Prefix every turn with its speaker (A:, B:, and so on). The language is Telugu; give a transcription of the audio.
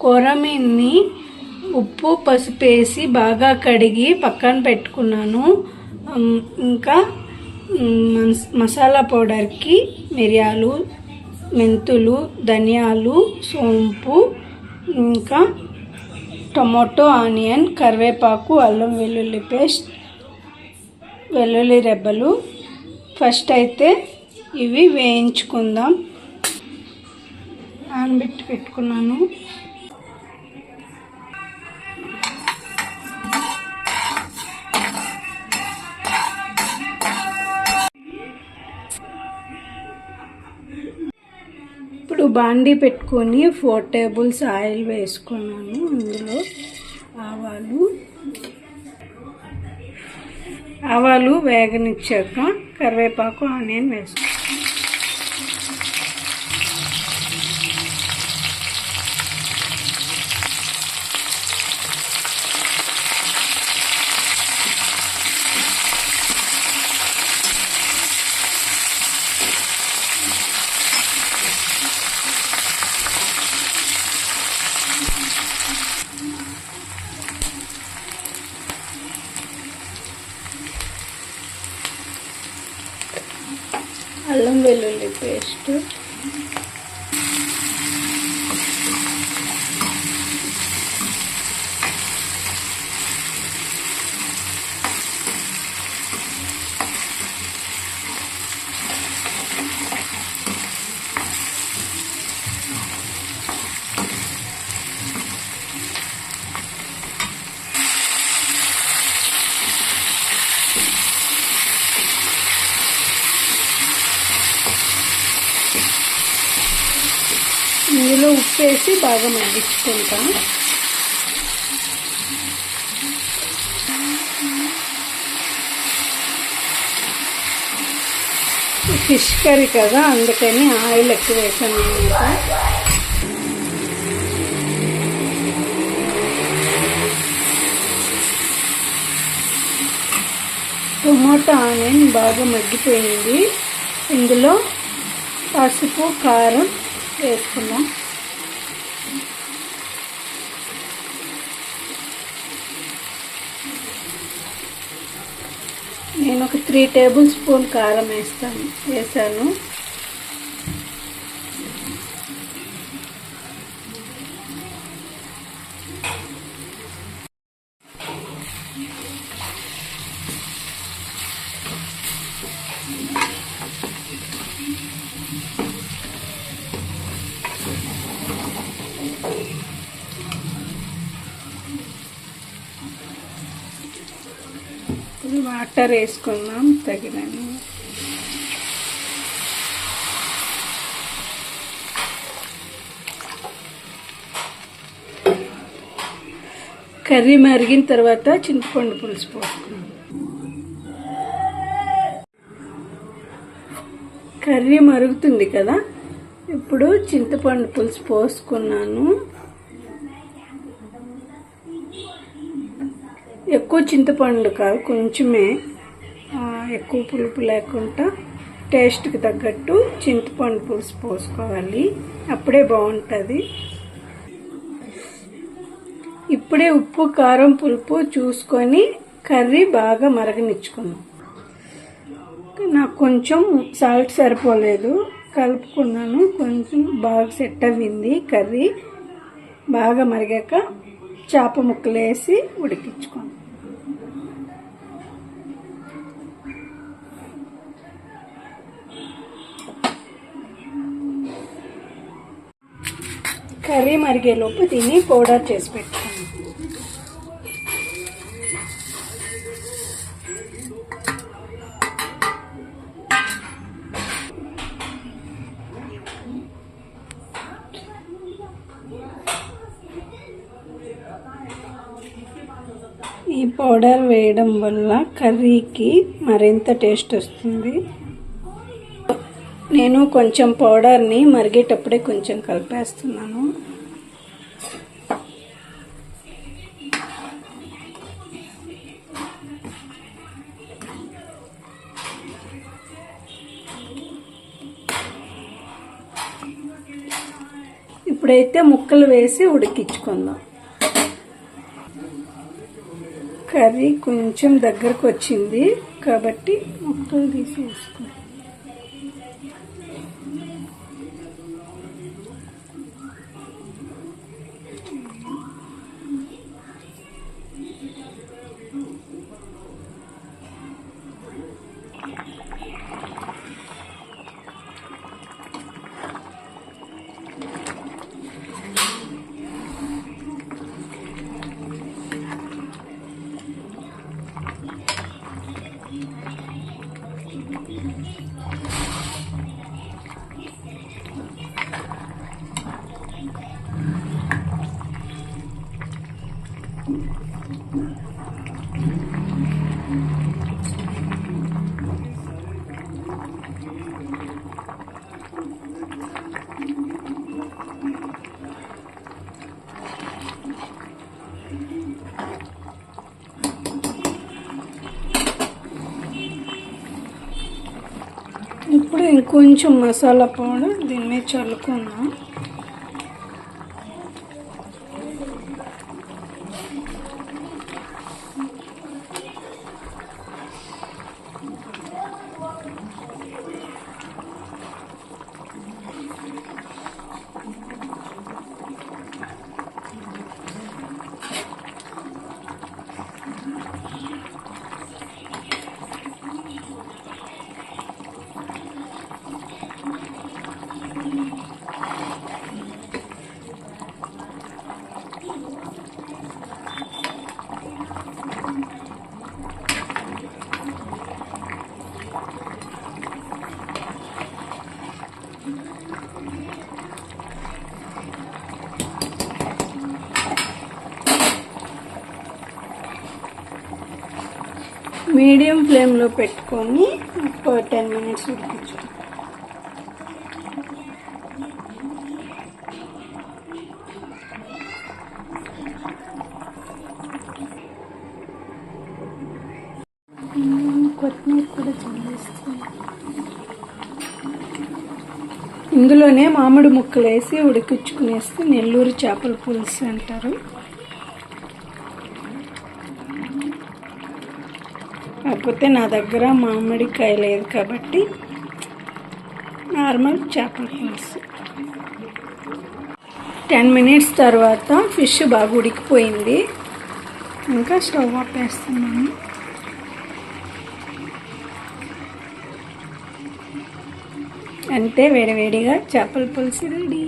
A: కొరమీన్ని ఉప్పు పసుపేసి బాగా కడిగి పక్కన పెట్టుకున్నాను. ఇంకా మస్- మసాలా పౌడర్కి మిరియాలు మెంతులు ధనియాలు సోంపు ఇంకా టొమాటో ఆనియన్ కరివేపాకు అల్లం వెల్లుల్లి పేస్ట్ వెల్లుల్లి రెబ్బలు. ఫస్ట్ అయితే ఇవి వేయించుకుందాం. నానబెట్టి పెట్టుకున్నాను. బాండీ పెట్టుకొని ఫోర్ టేబుల్స్ ఆయిల్ వేసుకున్నాను అందులో ఆవాలు. ఆవాలు వేగనిచ్చాక కరివేపాకు ఆనియన్ వేసుకున్నాను. అల్లం వెల్లుల్లి పేస్ట్ ఇందులో ఉప్పు వేసి బాగా మగ్గించుకుంటాం. ఫిష్ కర్రీ కదా అందుకని ఆయిల్ ఎక్కువ వేసాను అనమాట టొమాటో ఆనియన్ బాగా మగ్గిపోయింది. ఇందులో పసుపు కారం వేసుకున్నాం. నేను ఒక త్రీ టేబుల్ స్పూన్ కారం వేస్తాను వేసాను. ఇప్పుడు వాటర్ వేసుకున్నాం తగినన్ని కర్రీ మరిగిన తర్వాత చింతపండు పులుసు పోసుకున్నాం కర్రీ మరుగుతుంది కదా ఇప్పుడు చింతపండు పులుసు పోసుకున్నాను. ఎక్కువ చింతపండు కాదు కొంచెమే. ఎక్కువ పులుపు లేకుండా టేస్ట్కి తగ్గట్టు చింతపండు పులుసు పోసుకోవాలి. అప్పుడే బాగుంటుంది. ఇప్పుడే ఉప్పు కారం పులుపు చూసుకొని కర్రీ బాగా మరగనిచ్చుకున్నాం నాకు కొంచెం సాల్ట్ సరిపోలేదు. కలుపుకున్నాను. కొంచెం బాగా సెట్ అవ్వింది కర్రీ. బాగా మరిగాక చేప ముక్కలు వేసి ఉడికించుకోండి కర్రీ మరిగేలోపు దీన్ని పౌడర్ చేసి పెట్టుకోండి. ఈ పౌడర్ వేయడం వల్ల కర్రీకి మరింత టేస్ట్ వస్తుంది. నేను కొంచెం పౌడర్ని మరిగేటప్పుడే కొంచెం కలిపేస్తున్నాను. ఇప్పుడైతే ముక్కలు వేసి ఉడికించుకుందాం. కర్రీ కొంచెం దగ్గరకు వచ్చింది కాబట్టి ముక్కలు తీసి వేసుకుందాం いい感じ。ఇప్పుడు ఇంకొంచెం మసాలా పౌడర్ దీని మీద చల్లుకుందాం. మీడియం ఫ్లేమ్లో పెట్టుకొని ఒక టెన్ మినిట్స్ ఉడికించు కొత్తిమీర కూడా చల్లేస్తాయి ఇందులోనే మామిడి ముక్కలు వేసి ఉడికించుకునేస్తే నెల్లూరు చేపల పులుసు అంటారు. కాకపోతే నా దగ్గర మామిడికాయ లేదు కాబట్టి నార్మల్ చేపల పులుసు. టెన్ మినిట్స్ తర్వాత ఫిష్ బాగా ఉడికిపోయింది. ఇంకా స్టవ్ ఆపేస్తున్నాను అంతే వేడివేడిగా చేపల పులుసు రెడీ.